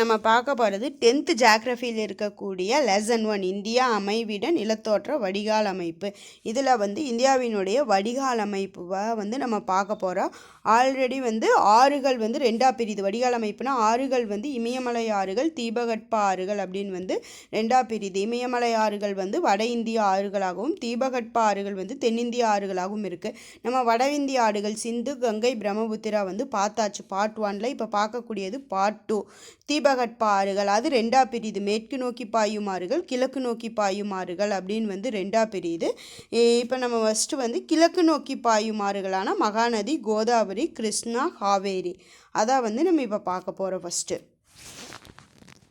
நம்ம பார்க்க போகிறது டென்த்து ஜாக்ரஃபியில் இருக்கக்கூடிய லெசன் ஒன் இந்தியா அமைவிட நிலத்தோற்ற வடிகால் அமைப்பு. இதில் வந்து இந்தியாவினுடைய வடிகால் அமைப்பை வந்து நம்ம பார்க்க போகிறோம் ஆல்ரெடி வந்து ஆறுகள் வந்து ரெண்டாக பிரியுது. வடிகால் அமைப்புனா ஆறுகள் வந்து இமயமலை ஆறுகள் தீபகற்ப ஆறுகள் அப்படின்னு வந்து ரெண்டாக பிரியுது. இமயமலை ஆறுகள் வந்து வட இந்திய ஆறுகளாகவும் தீபகற்ப ஆறுகள் வந்து தென்னிந்திய ஆறுகளாகவும் இருக்குது நம்ம வட இந்திய ஆறுகள் சிந்து கங்கை பிரம்மபுத்திரா வந்து பார்த்தாச்சு. பார்ட் ஒனில் இப்போ பார்க்கக்கூடியது பார்ட் டூ தீப ஆறுகள் அது ரெண்டா பிரியுது. மேற்கு நோக்கி பாயும் ஆறுகள் கிழக்கு நோக்கி பாயும் ஆறுகள் அப்படின்னு வந்து ரெண்டா பிரியுது. இப்போ நம்ம ஃபஸ்ட்டு வந்து கிழக்கு நோக்கி பாயும் ஆறுகளான மகாநதி கோதாவரி கிருஷ்ணா காவேரி. அதான் வந்து நம்ம இப்போ பார்க்க போகிறோம் ஃபஸ்ட்டு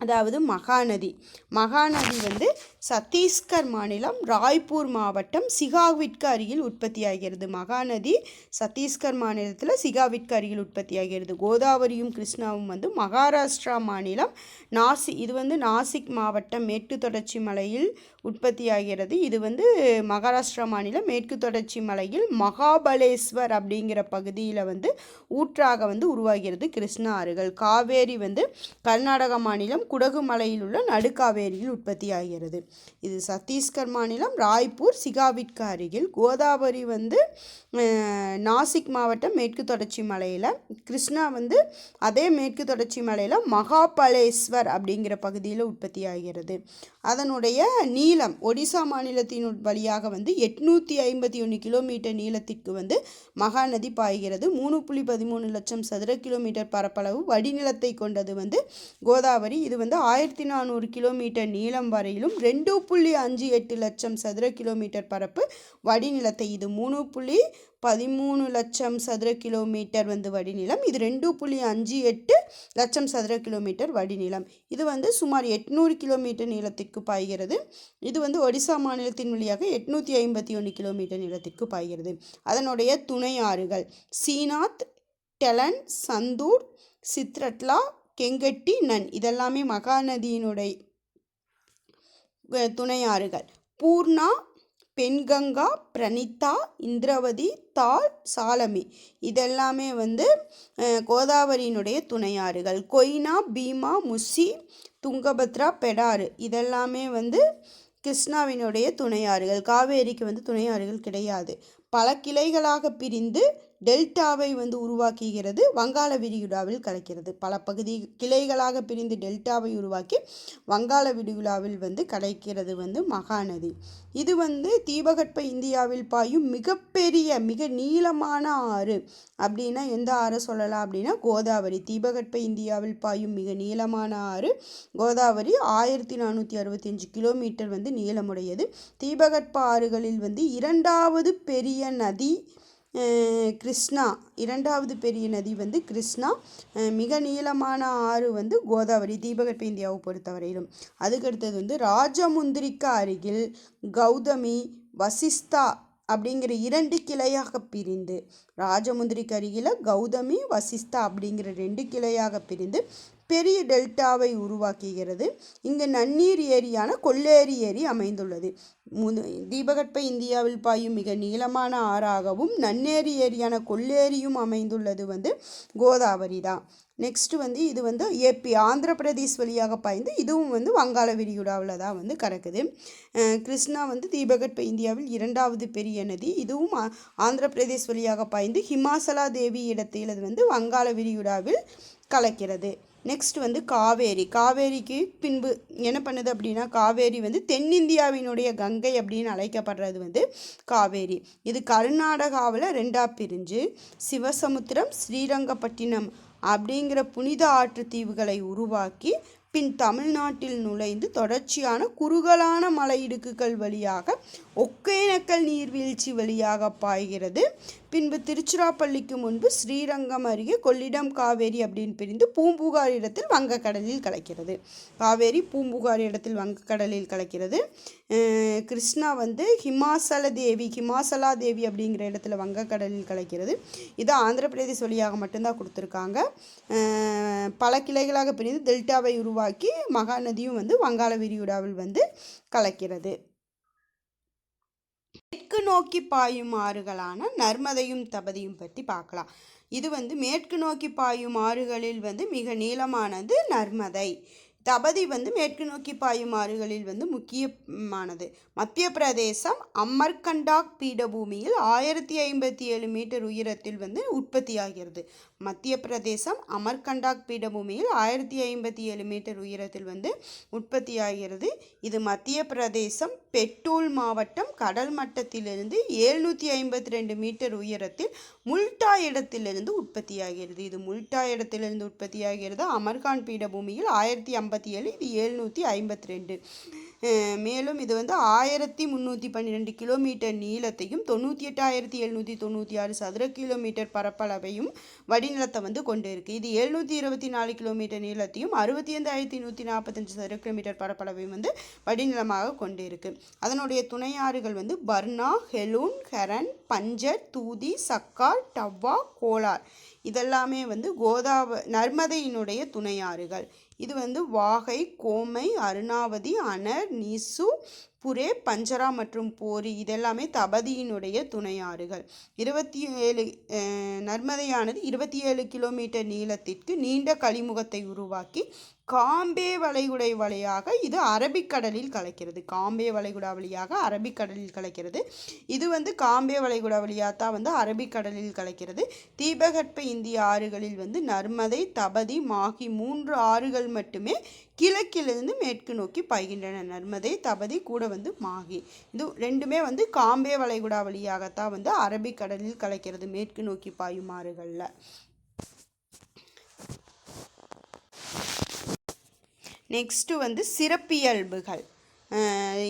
அதாவது மகாநதி. மகாநதி வந்து சத்தீஸ்கர் மாநிலம் ராய்ப்பூர் மாவட்டம் சிகாவிற்கு அருகில் உற்பத்தியாகிறது. மகாநதி சத்தீஸ்கர் மாநிலத்தில் சிகாவிற்கு அருகில் உற்பத்தியாகிறது. கோதாவரியும் கிருஷ்ணாவும் வந்து மகாராஷ்டிரா மாநிலம் நாசி இது வந்து நாசிக் மாவட்டம் மேற்கு தொடர்ச்சி மலையில் உற்பத்தியாகிறது. இது வந்து மகாராஷ்டிரா மாநிலம் மேற்கு தொடர்ச்சி மலையில் மகாபலேஸ்வர் அப்படிங்கிற பகுதியில் வந்து ஊற்றாக வந்து உருவாகிறது கிருஷ்ணா ஆறுகள் காவேரி வந்து கர்நாடக மாநிலம் குடகு மலையில் உள்ள நடுக்காவேரியில் உற்பத்தியாகிறது. இது சத்தீஸ்கர் மாநிலம் ராய்ப்பூர் சிகாவிற்கு அருகில். கோதாவரி வந்து நாசிக் மாவட்டம் மேற்கு தொடர்ச்சி மலையில். கிருஷ்ணா வந்து அதே மேற்கு தொடர்ச்சி மலையில் மகாபலேஸ்வர் அப்படிங்கிற பகுதியில் உற்பத்தியாகிறது. அதனுடைய நீளம் ஒடிசா மாநிலத்தின் வழியாக வந்து எட்நூற்றி ஐம்பத்தி ஒன்று கிலோமீட்டர் நீளத்திற்கு வந்து மகாநதி பாய்கிறது. மூணு புள்ளி பதிமூணு லட்சம் சதுர கிலோமீட்டர் பரப்பளவு வடிநிலத்தை கொண்டது வந்து கோதாவரி. இது இது வந்து ஆயிரத்தி நானூறு கிலோமீட்டர் நீளம் வரையிலும் ரெண்டு புள்ளி அஞ்சு எட்டு லட்சம் சதுர கிலோமீட்டர் பரப்பு வடிநிலத்தை இது மூணு புள்ளி பதிமூணு லட்சம் சதுர கிலோமீட்டர் வந்து வடிநிலம். இது ரெண்டு புள்ளி அஞ்சு எட்டு லட்சம் சதுர கிலோமீட்டர் வடிநிலம். இது வந்து சுமார் எட்நூறு கிலோமீட்டர் நீளத்திற்கு பாய்கிறது. இது வந்து ஒடிசா மாநிலத்தின் வழியாக எட்நூற்றி ஐம்பத்தி ஒன்று கிலோமீட்டர் நீளத்திற்கு பாய்கிறது. அதனுடைய துணை ஆறுகள் சீனாத் டெலன் சந்தூர் சித்ரட்லா கெங்கட்டி நன். இதெல்லாமே மகாநதியினுடைய துணை ஆறுகள் பூர்ணா பெண்கங்கா பிரணிதா இந்திரவதி தால் சாலமி. இதெல்லாமே வந்து கோதாவரியினுடைய துணையாறுகள். கொய்னா பீமா முசி துங்கபத்ரா பெடாறு. இதெல்லாமே வந்து கிருஷ்ணாவினுடைய துணையாறுகள். காவேரிக்கு வந்து துணையாறுகள் கிடையாது. பல கிளைகளாக பிரிந்து டெல்டாவை வந்து உருவாக்குகிறது வங்காள விரிகுடாவில் கலக்கிறது. பல பகுதி கிளைகளாக பிரிந்து டெல்டாவை உருவாக்கி வங்காள விரிகுடாவில் வந்து கலைக்கிறது வந்து மகாநதி. இது வந்து தீபகற்ப இந்தியாவில் பாயும் மிகப்பெரிய மிக நீளமான ஆறு அப்படின்னா எந்த ஆறை சொல்லலாம் அப்படின்னா கோதாவரி. தீபகற்ப இந்தியாவில் பாயும் மிக நீளமான ஆறு கோதாவரி ஆயிரத்தி நானூற்றி அறுபத்தஞ்சு கிலோமீட்டர் வந்து நீளமுடையது. தீபகற்ப ஆறுகளில் வந்து இரண்டாவது பெரிய நதி கிருஷ்ணா. இரண்டாவது பெரிய நதி வந்து கிருஷ்ணா. மிக நீளமான ஆறு வந்து கோதாவரி தீபகற்ப இந்தியாவை பொறுத்தவரையிலும். அதுக்கடுத்தது வந்து ராஜமுந்திரிக்கு அருகில் கௌதமி வசிஸ்தா அப்படிங்கிற இரண்டு கிளையாக பிரிந்து ராஜமுந்திரிக்கு அருகில் கௌதமி வசிஸ்தா அப்படிங்கிற ரெண்டு கிளையாக பிரிந்து பெரிய டெல்டாவை உருவாக்குகிறது. இங்கு நன்னீர் ஏரியான கொள்ளேரி ஏரி அமைந்துள்ளது. முது தீபகற்ப இந்தியாவில் பாயும் மிக நீளமான ஆறாகவும் நன்னேரி ஏரியான கொள்ளேரியும் அமைந்துள்ளது வந்து கோதாவரி தான். நெக்ஸ்ட்டு வந்து இது வந்து ஏபி ஆந்திர பிரதேஷ் வழியாக பாய்ந்து இதுவும் வந்து வங்காள விரிகுடாவில் தான் வந்து கிடக்குது கிருஷ்ணா வந்து தீபகற்ப இந்தியாவில் இரண்டாவது பெரிய நதி. இதுவும் ஆந்திர பிரதேஷ் வழியாக பாய்ந்து ஹிமாசலா தேவி இடத்தில் அது வந்து வங்காள விரிகுடாவில் கலக்கிறது. நெக்ஸ்ட் வந்து காவேரி. காவேரிக்கு பின்பு என்ன பண்ணுது அப்படின்னா காவேரி வந்து தென்னிந்தியாவினுடைய கங்கை அப்படின்னு அழைக்கப்படுறது வந்து காவேரி. இது கர்நாடகாவில் ரெண்டாக பிரிஞ்சு சிவசமுத்திரம் ஸ்ரீரங்கப்பட்டினம் அப்படிங்கிற புனித ஆற்று தீவுகளை உருவாக்கி பின் தமிழ்நாட்டில் நுழைந்து தொடர்ச்சியான குறுகலான மலை இடுக்குகள் வழியாக ஒகேனக்கல் நீர்வீழ்ச்சி வழியாக பாய்கிறது. பின்பு திருச்சிராப்பள்ளிக்கு முன்பு ஸ்ரீரங்கம் அருகே கொள்ளிடம் காவேரி அப்படின்னு பிரிந்து பூம்புகார் இடத்தில் வங்கக்கடலில் கலக்கிறது. காவேரி பூம்புகார் இடத்தில் வங்கக்கடலில் கலக்கிறது. கிருஷ்ணா வந்து ஹிமாசல தேவி ஹிமாசலா தேவி அப்படிங்கிற இடத்துல வங்கக்கடலில் கலக்கிறது. இது ஆந்திர பிரதேச வழியாக மட்டும்தான் கொடுத்துருக்காங்க. பல கிளைகளாக பிரிந்து டெல்டாவை உருவாக்கி மகாநதியும் வந்து வங்காள விரிகுடாவில் வந்து கலக்கிறது. தெற்கு நோக்கி பாயும் ஆறுகளான நர்மதையும் தபதியும் பற்றி பார்க்கலாம். இது வந்து மேற்கு நோக்கி பாயும் ஆறுகளில் வந்து மிக நீளமானது நர்மதை. தபதி வந்து மேற்கு நோக்கி பாயும் ஆறுகளில் வந்து முக்கியமானது. மத்திய பிரதேசம் அமர்கண்டாக் பீடபூமியில் ஆயிரத்தி ஐம்பத்தி ஏழு மீட்டர் உயரத்தில் வந்து உற்பத்தியாகிறது. மத்திய பிரதேசம் அமர்கண்டாக் பீடபூமியில் ஆயிரத்தி ஐம்பத்தி ஏழு மீட்டர் உயரத்தில் வந்து உற்பத்தியாகிறது. இது மத்திய பிரதேசம் பெட்டூல் மாவட்டம் கடல் மட்டத்திலிருந்து எழுநூற்றி ஐம்பத்தி ரெண்டு மீட்டர் உயரத்தில் முல்டா இடத்திலிருந்து உற்பத்தியாகிறது. இது முல்டா இடத்திலிருந்து உற்பத்தியாகிறது. அமர்கான் பீடபூமியில் ஆயிரத்தி ஐம்பத்தி ஏழு இது எழுநூற்றி ஐம்பத்தி ரெண்டு. மேலும் இது வந்து ஆயிரத்தி முந்நூற்றி பன்னிரெண்டு கிலோமீட்டர் நீளத்தையும் தொண்ணூற்றி எட்டாயிரத்தி எழுநூற்றி தொண்ணூற்றி ஆறு சதுர கிலோமீட்டர் பரப்பளவையும் வடிநிலத்தை வந்து கொண்டு இருக்குது இது எழுநூற்றி இருபத்தி நாலு கிலோமீட்டர் நீளத்தையும் அறுபத்தி ஐந்தாயிரத்தி நூற்றி நாற்பத்தஞ்சு சதுர கிலோமீட்டர் பரப்பளவையும் வந்து வடிநிலமாக கொண்டு இருக்குது அதனுடைய துணையாறுகள் வந்து பர்னா ஹெலூன் ஹெரன் பஞ்சர் தூதி சக்கார் டவ்வா கோலார் இதெல்லாமே வந்து கோதாவ நர்மதையினுடைய துணையாறுகள். இது வந்து வாகை கோமை அருணாவதி அனர் நிசு புரே பஞ்சரா மற்றும் போரி இதெல்லாமே தபதியினுடைய துணையாறுகள். இருபத்தி ஏழு நர்மதையானது இருபத்தி ஏழு கிலோமீட்டர் நீளத்திற்கு நீண்ட கழிமுகத்தை உருவாக்கி காம்பே வளைகுடை வழியாக இது அரபிக்கடலில் கலக்கிறது. காம்பே வளைகுடா வழியாக அரபிக்கடலில் கலக்கிறது. இது வந்து காம்பே வளைகுடா வழியாக தான் வந்து அரபிக்கடலில் கலக்கிறது. தீபகற்ப இந்திய ஆறுகளில் வந்து நர்மதை தபதி மாகி மூன்று ஆறுகள் மட்டுமே கிழக்கிலிருந்து மேற்கு நோக்கி பாய்கின்றன நர்மதை தபதி கூட வந்து மாகி இது ரெண்டுமே வந்து காம்பே வளைகுடா வழியாகத்தான் வந்து அரபிக்கடலில் கலக்கிறது மேற்கு நோக்கி பாயும் ஆறுகளில். நெக்ஸ்ட்டு வந்து சிறப்பியல்புகள்.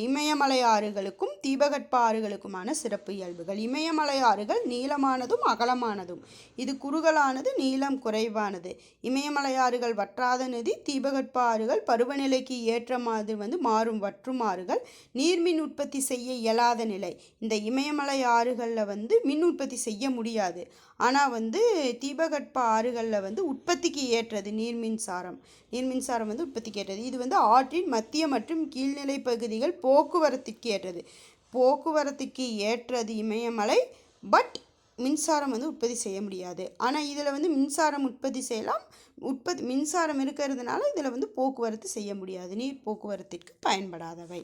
இமயமலை ஆறுகளுக்கும் தீபகற்ப ஆறுகளுக்குமான சிறப்பு இயல்புகள். இமயமலை ஆறுகள் நீளமானதும் அகலமானதும். இது குறுகலானது நீளம் குறைவானது. இமயமலை ஆறுகள் வற்றாத நதி தீபகற்ப ஆறுகள் பருவநிலைக்கு ஏற்ற மாதிரி வந்து மாறும் வற்றும் ஆறுகள் நீர்மின் உற்பத்தி செய்ய இயலாத நிலை. இந்த இமயமலை ஆறுகளில் வந்து மின் உற்பத்தி செய்ய முடியாது. ஆனால் வந்து தீபகற்ப ஆறுகளில் வந்து உற்பத்திக்கு ஏற்றது நீர் மின்சாரம் நீர் மின்சாரம் வந்து உற்பத்திக்கு ஏற்றது. இது வந்து ஆற்றின் மத்திய மற்றும் கீழ்நிலை பகுதிகள் போக்குவரத்துக்கு ஏற்றது. போக்குவரத்துக்கு ஏற்றது இமயமலை பட் மின்சாரம் வந்து உற்பத்தி செய்ய முடியாது. ஆனால் இதில் வந்து மின்சாரம் உற்பத்தி செய்யலாம். உற்பத்தி மின்சாரம் இருக்கிறதுனால இதில் வந்து போக்குவரத்து செய்ய முடியாது. நீர் போக்குவரத்திற்கு பயன்படாதவை.